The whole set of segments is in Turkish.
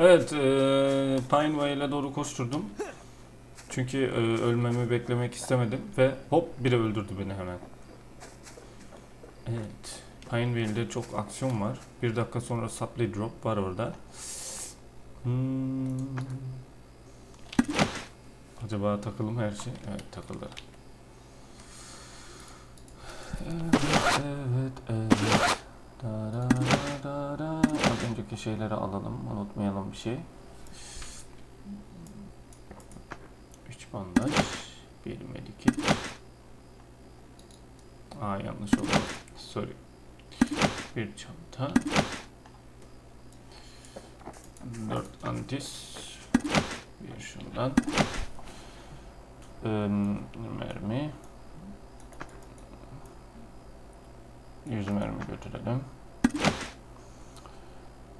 Evet, e, Pineway'e doğru koşturdum. Çünkü e, ölmemi beklemek istemedim ve hop biri öldürdü beni hemen. Evet, Pineway'de çok aksiyon var. Bir dakika sonra supply drop var orada. Hmm. Acaba takılım her şey? Evet takıldı. Evet, şeyleri alalım. Unutmayalım bir şey. 3 bandaj. Bir medikit. Aa yanlış oldu. Sorry. Bir çanta. 4 antis. Bir şundan. Ee, mermi. 100 mermi götürelim.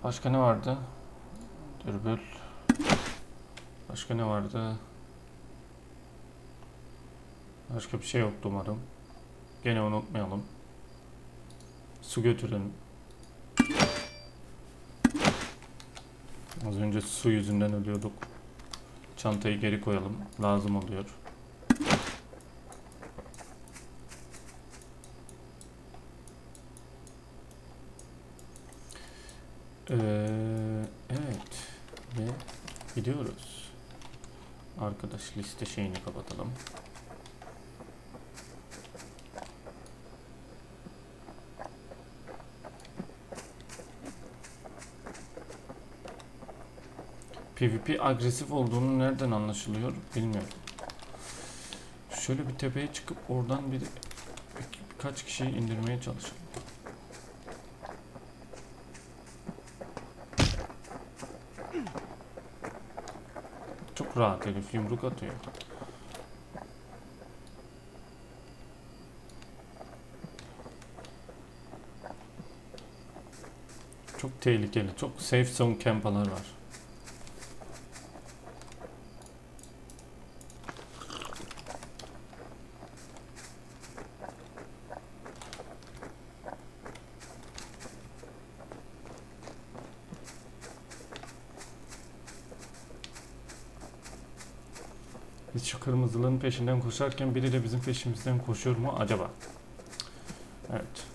Başka ne vardı? Dürbül. Başka ne vardı? Başka bir şey yoktu umarım. Gene unutmayalım. Su götürelim. Az önce su yüzünden ölüyorduk. Çantayı geri koyalım. Lazım oluyor. Ee, evet ve gidiyoruz. Arkadaş liste şeyini kapatalım. PvP agresif olduğunu nereden anlaşılıyor bilmiyorum. Şöyle bir tepeye çıkıp oradan bir bir- birkaç kişiyi indirmeye çalışalım. Çok rahat herif yumruk atıyor. Çok tehlikeli. Çok safe zone campalar var. Biz şu kırmızılığın peşinden koşarken biri de bizim peşimizden koşuyor mu acaba? Evet.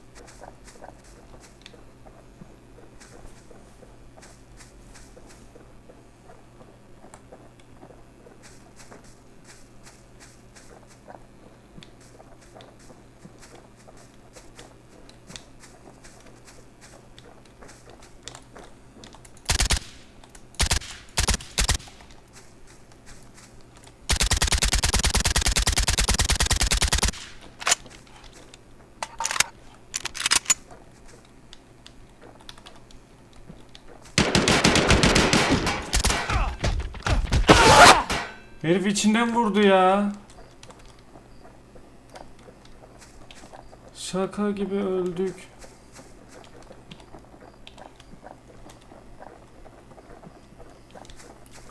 Herif içinden vurdu ya. Şaka gibi öldük.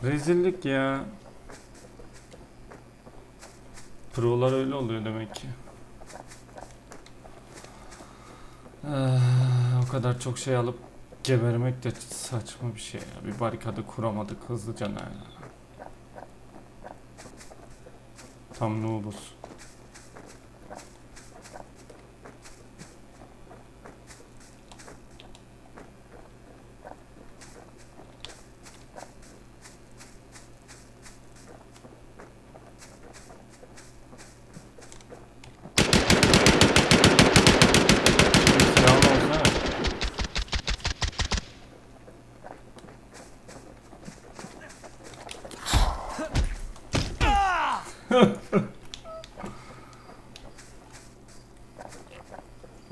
Rezillik ya. Prolar öyle oluyor demek ki. Ah, o kadar çok şey alıp gebermek de saçma bir şey ya. Bir barikadı kuramadık hızlıca ne? Tam noobuz. Silahlı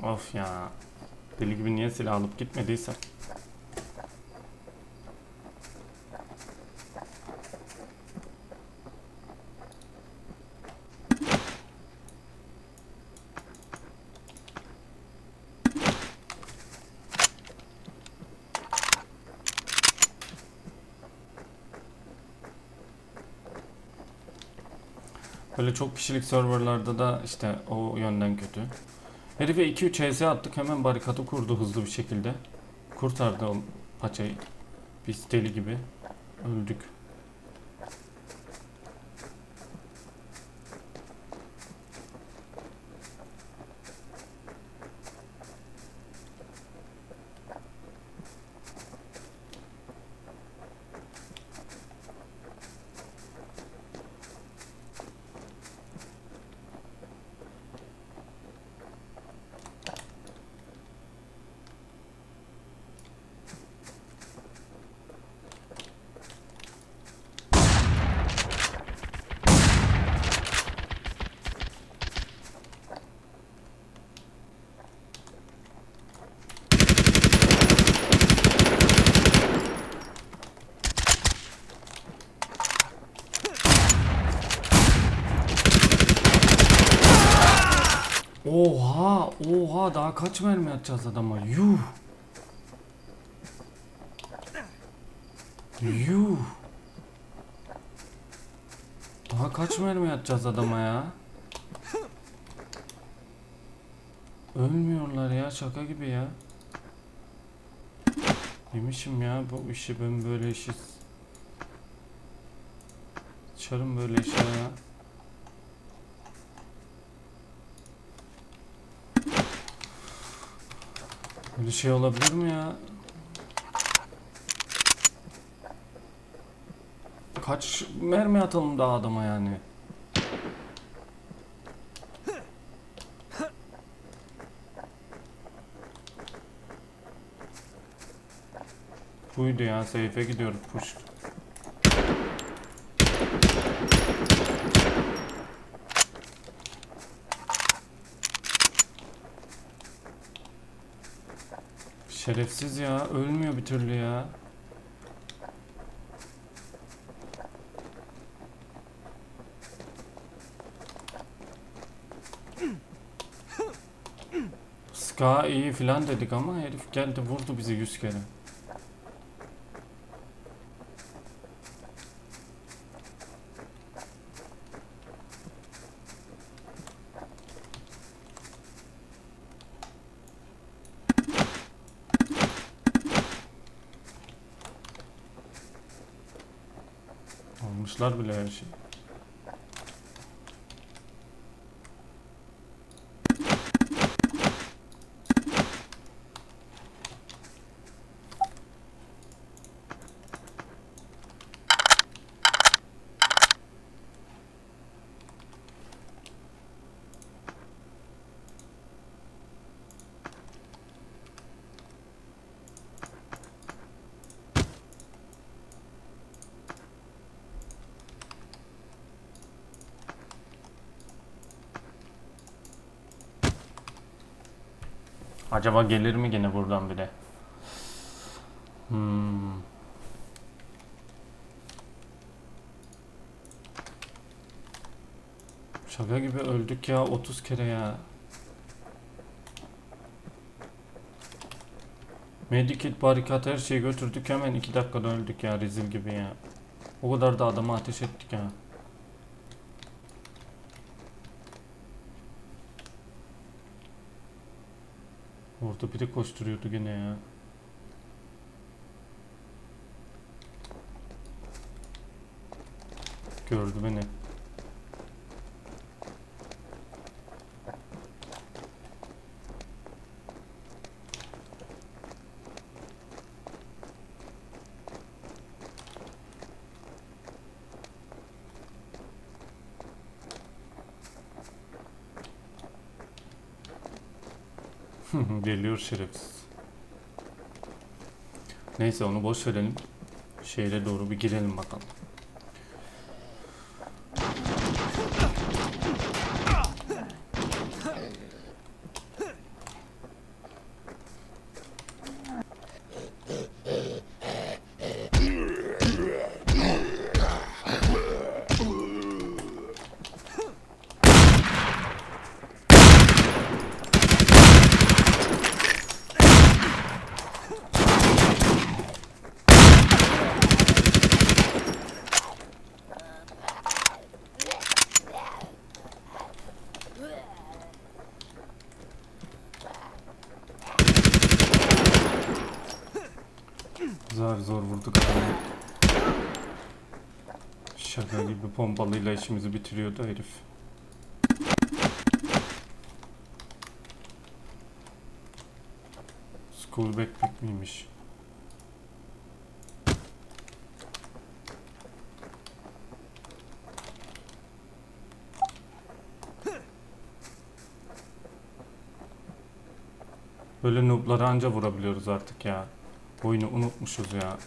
Of ya. Deli gibi niye silah alıp gitmediysem. Böyle çok kişilik serverlarda da işte o yönden kötü. Herife 2-3 HS attık hemen barikatı kurdu hızlı bir şekilde. Kurtardı o paçayı. Biz deli gibi öldük. Oha, oha daha kaç mermi atacağız adama? Yuh. Yuh. Daha kaç mermi atacağız adama ya? Ölmüyorlar ya şaka gibi ya. Yemişim ya bu işi ben böyle işi. Çarım böyle işe ya. Böyle şey olabilir mi ya? Kaç mermi atalım daha adama yani? Buydu ya seyfe gidiyoruz push. Şerefsiz ya ölmüyor bir türlü ya. Ska iyi filan dedik ama herif geldi vurdu bizi yüz kere. Almışlar bile her şeyi. Acaba gelir mi gene buradan bile? Hmm. Şaka gibi öldük ya 30 kere ya. Medikit, barikat her şeyi götürdük hemen 2 dakikada öldük ya rezil gibi ya. O kadar da adama ateş ettik ya. Biri koşturuyordu gene ya. Gördü beni. Geliyor şerefsiz. Neyse onu boş verelim. Şehre doğru bir girelim bakalım. Şaka gibi pompalıyla işimizi bitiriyordu herif. School backpack miymiş? Böyle noob'ları anca vurabiliyoruz artık ya. Oyunu unutmuşuz ya.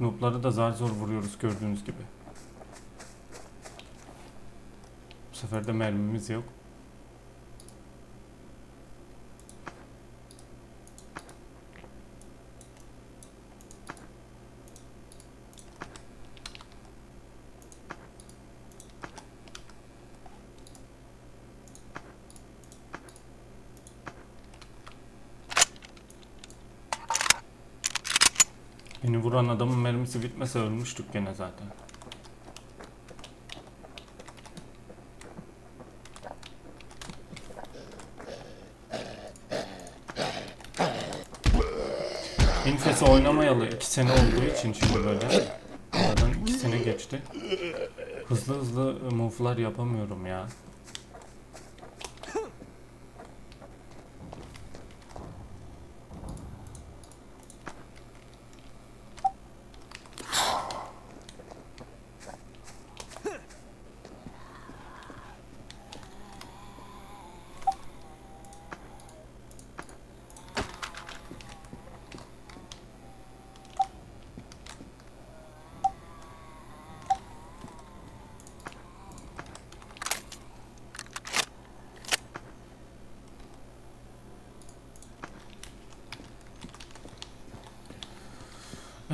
Noob'ları da zar zor vuruyoruz gördüğünüz gibi. Bu sefer de mermimiz yok. Beni vuran adamın mermisi bitmese ölmüştük gene zaten. Infes'i oynamayalı 2 sene olduğu için şimdi böyle aradan 2 sene geçti. Hızlı hızlı move'lar yapamıyorum ya.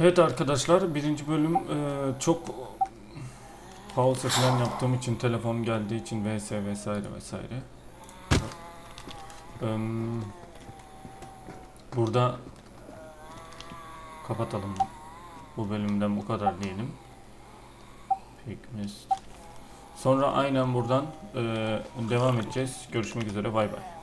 Evet arkadaşlar birinci bölüm e, çok pause falan yaptığım için telefon geldiği için vs vesaire vesaire. E, burada kapatalım. Bu bölümden bu kadar diyelim. Pekmez. Sonra aynen buradan e, devam edeceğiz. Görüşmek üzere bay bay.